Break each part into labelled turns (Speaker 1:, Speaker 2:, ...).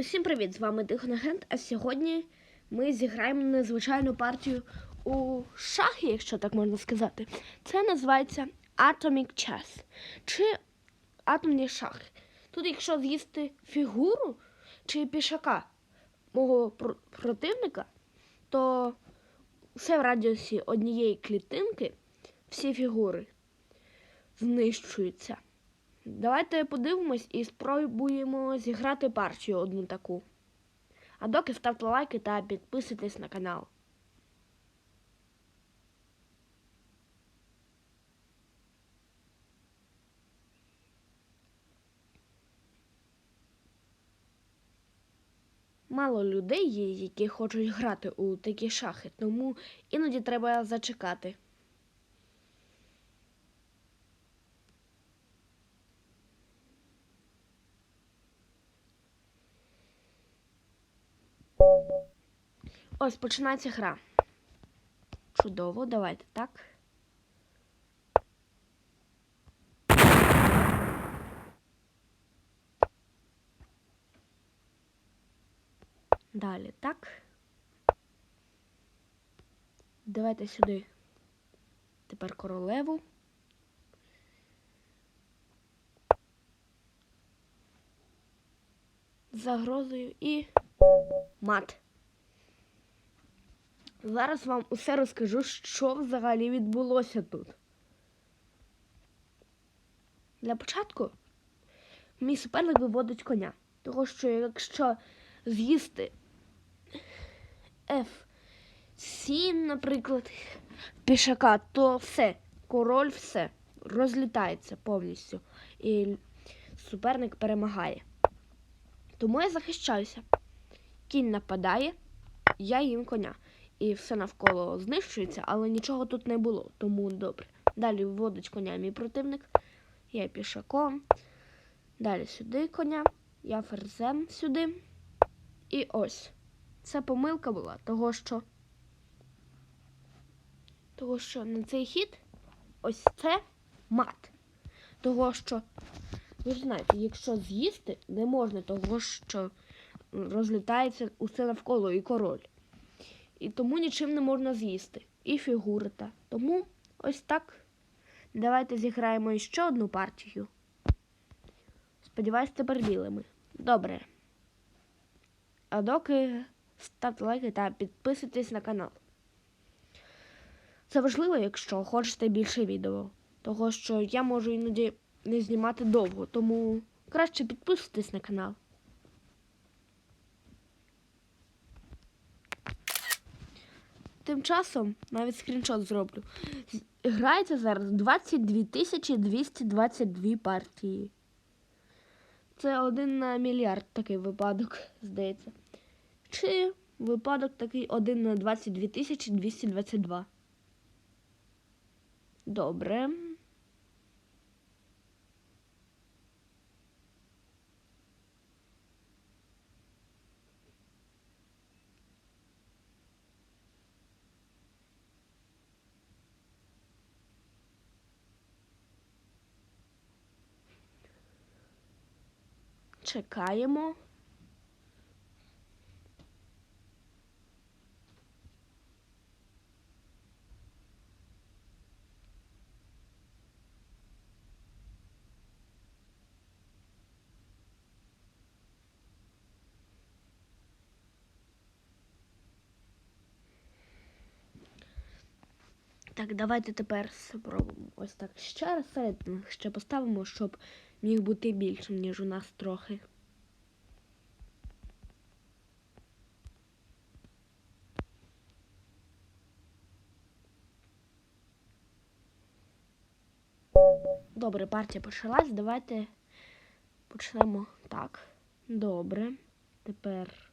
Speaker 1: Усім привіт! З вами Тихонагент, а сьогодні ми зіграємо незвичайну партію у шахи, якщо так можна сказати. Це називається Atomic Chess чи атомні шахи. Тут, якщо з'їсти фігуру чи пішака мого про- противника, то все в радіусі однієї клітинки, всі фігури знищуються. Давайте подивимось і спробуємо зіграти партію одну таку. А доки ставте лайки та підписуйтесь на канал. Мало людей є, які хочуть грати у такі шахи, тому іноді треба зачекати. Ось починається гра. Чудово, давайте так. Далі так. Давайте сюди. Тепер королеву. Загрозою і мат. Зараз вам усе розкажу, що взагалі відбулося тут. Для початку мій суперник виводить коня. Того що якщо з'їсти F7, наприклад, пішака, то все, король все розлітається повністю. І суперник перемагає. Тому я захищаюся. Кінь нападає, я їм коня. І все навколо знищується, але нічого тут не було, тому добре. Далі вводить коня мій противник. Я пішаком. Далі сюди коня. Я ферзем сюди. І ось. Це помилка була, того що. Того що на цей хід ось це мат. Того що, ви ж знаєте, якщо з'їсти, не можна, того що розлітається усе навколо і король. І тому нічим не можна з'їсти. І фігури та. Тому ось так. Давайте зіграємо ще одну партію. Сподіваюсь, тепер білими. Добре. А доки ставте лайки та підписуйтесь на канал. Це важливо, якщо хочете більше відео. Того що я можу іноді не знімати довго, тому краще підписуйтесь на канал. Тим часом навіть скріншот зроблю. Грається зараз 22 тисячі 222 партії. Це один на мільярд такий випадок, здається. Чи випадок такий один на 22 тисячі 222. Добре. Чекаємо. Так, давайте тепер спробуємо. Ось так ще раз середину ще поставимо, щоб міг бути більшим, ніж у нас трохи. Добре, партія почалась. Давайте почнемо так. Добре. Тепер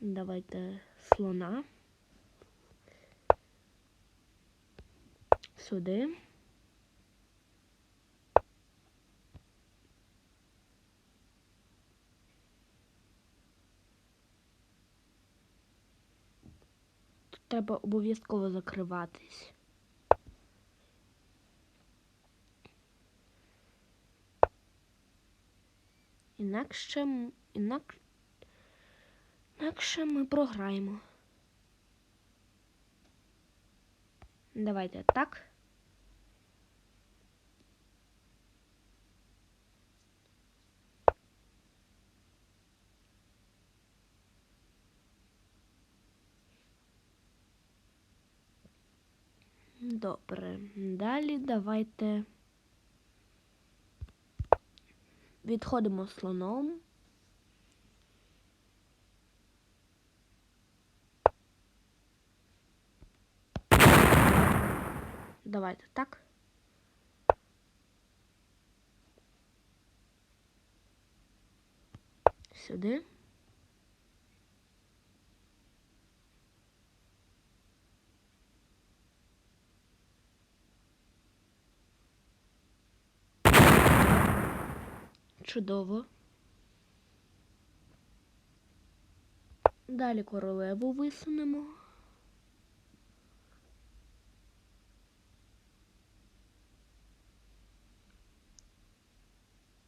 Speaker 1: давайте слона. Сюди. Тут треба обов'язково закриватись. Інакше, інак... інакше ми програємо. Давайте так. Добре. Далі давайте відходимо слоном. Давайте так. Сюди. Чудово. Далі королеву висунемо.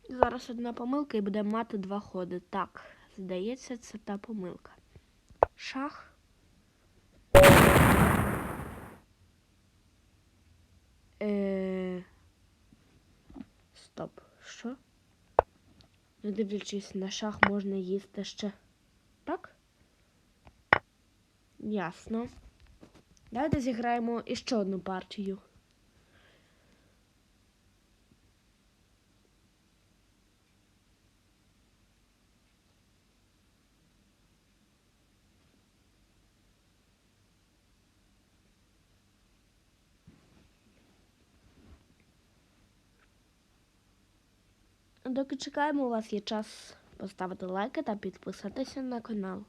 Speaker 1: Зараз одна помилка і будемо мати два ходи. Так, здається, це та помилка. Шах. Е... Стоп. Що? Не дивлячись на шах, можна їсти ще. Так? Ясно. Давайте зіграємо іще одну партію. Доки чекаємо, у вас є час поставити лайки та підписатися на канал.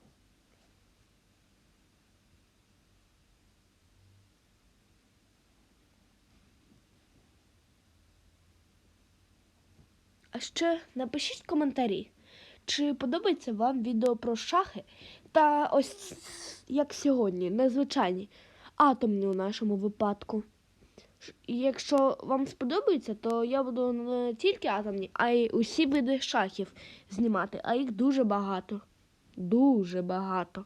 Speaker 1: А ще напишіть коментарі, чи подобається вам відео про шахи та ось як сьогодні, незвичайні, атомні у нашому випадку. І якщо вам сподобається, то я буду не тільки атомні, а й усі види шахів знімати, а їх дуже багато. Дуже багато.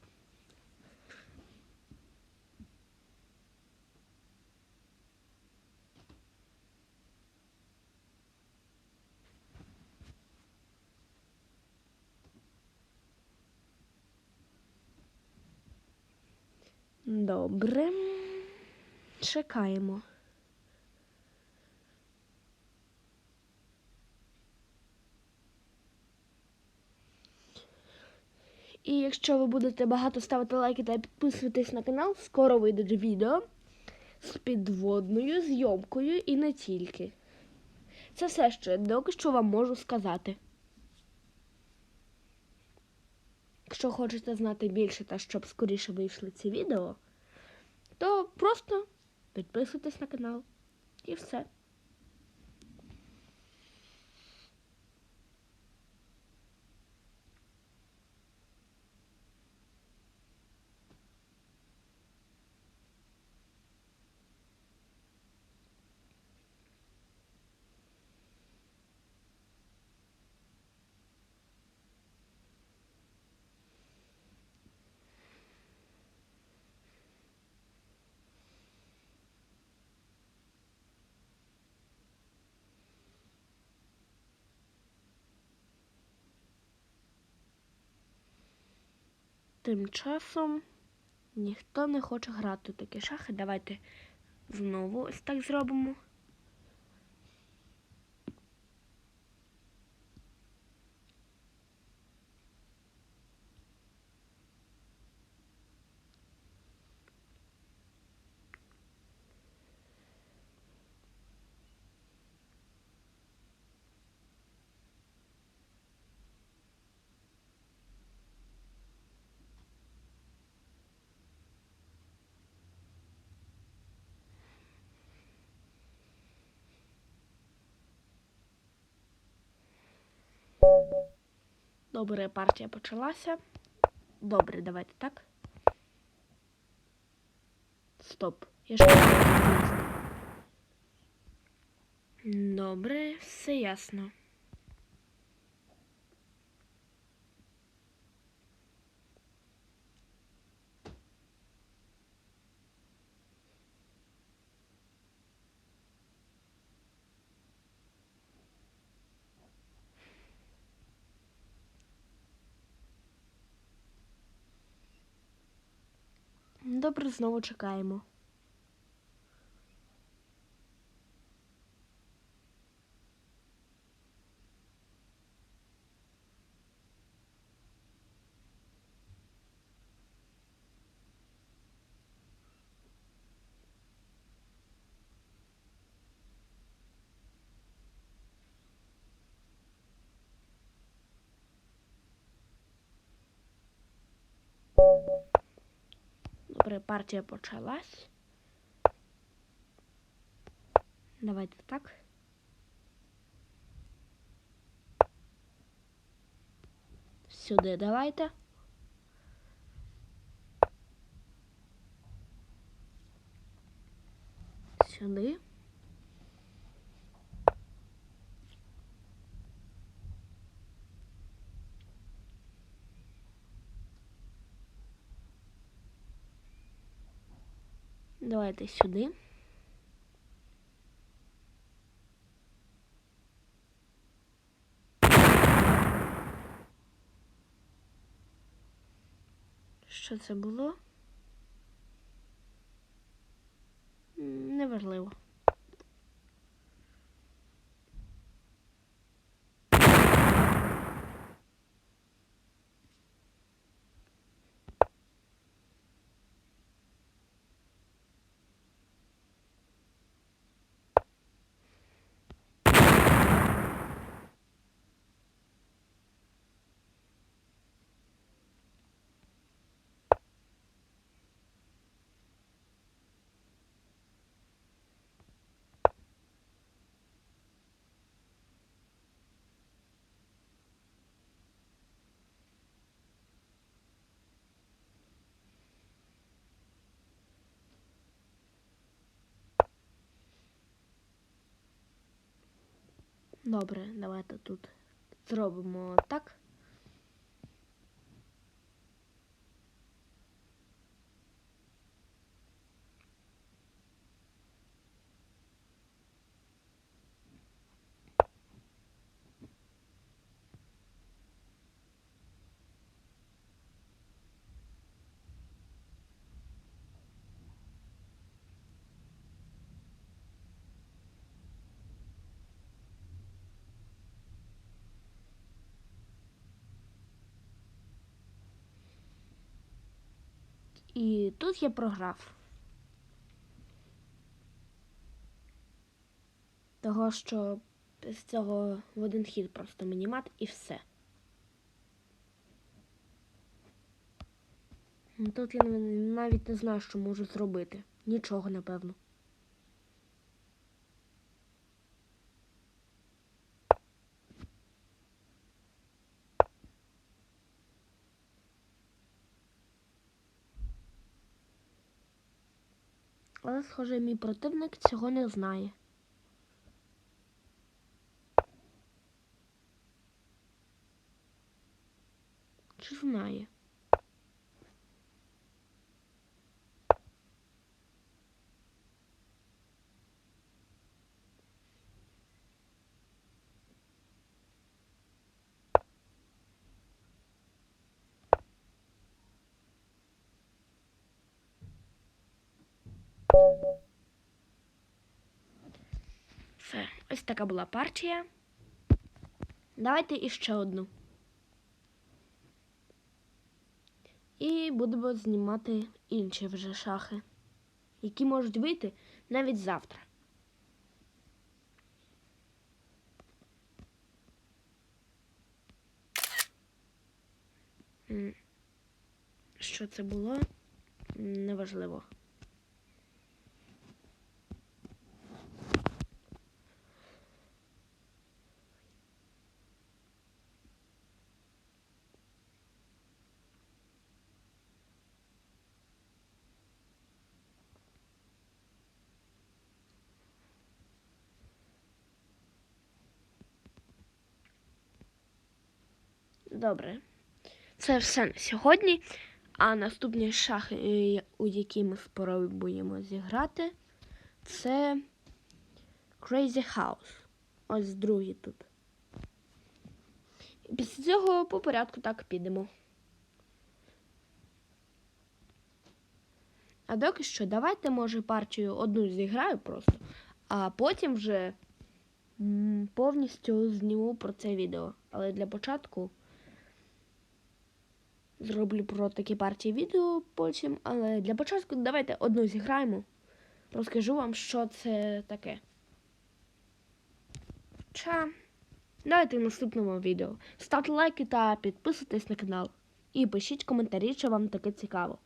Speaker 1: Добре. Чекаємо. І якщо ви будете багато ставити лайки та підписуватись на канал, скоро вийде відео з підводною зйомкою і не тільки. Це все, що я доки що вам можу сказати. Якщо хочете знати більше та щоб скоріше вийшли ці відео, то просто підписуйтесь на канал. І все. Тим часом ніхто не хоче грати такі шахи. Давайте знову ось так зробимо. Добре, партія почалася. Добре, давайте так. Стоп. Я ж. Добре, все ясно. Добре, знову чекаємо. Добре, партія почалась. Давайте так. Сюди давайте. Сюди. Давайте сюди. Що це було? Неважливо. Добре, давайте тут зробимо так. І тут я програв. Того, що з цього в один хід просто мінімат і все. Тут я навіть не знаю, що можу зробити. Нічого, напевно. Схоже, мій противник цього не знає. Чи знає? Все, ось така була партія. Давайте іще одну. І будемо знімати інші вже шахи, які можуть вийти навіть завтра. Що це було? Неважливо. Добре. Це все на сьогодні. А наступні шахи, е, у які ми спробуємо зіграти, це Crazy House. Ось другий тут. І після цього по порядку так підемо. А доки що, давайте, може, партію одну зіграю просто, а потім вже повністю зніму про це відео. Але для початку зроблю про такі партії відео потім. Але для початку давайте одну зіграємо. Розкажу вам, що це таке. Ча. Давайте в наступному відео. Ставте лайки та підписуйтесь на канал. І пишіть коментарі, що вам таке цікаво.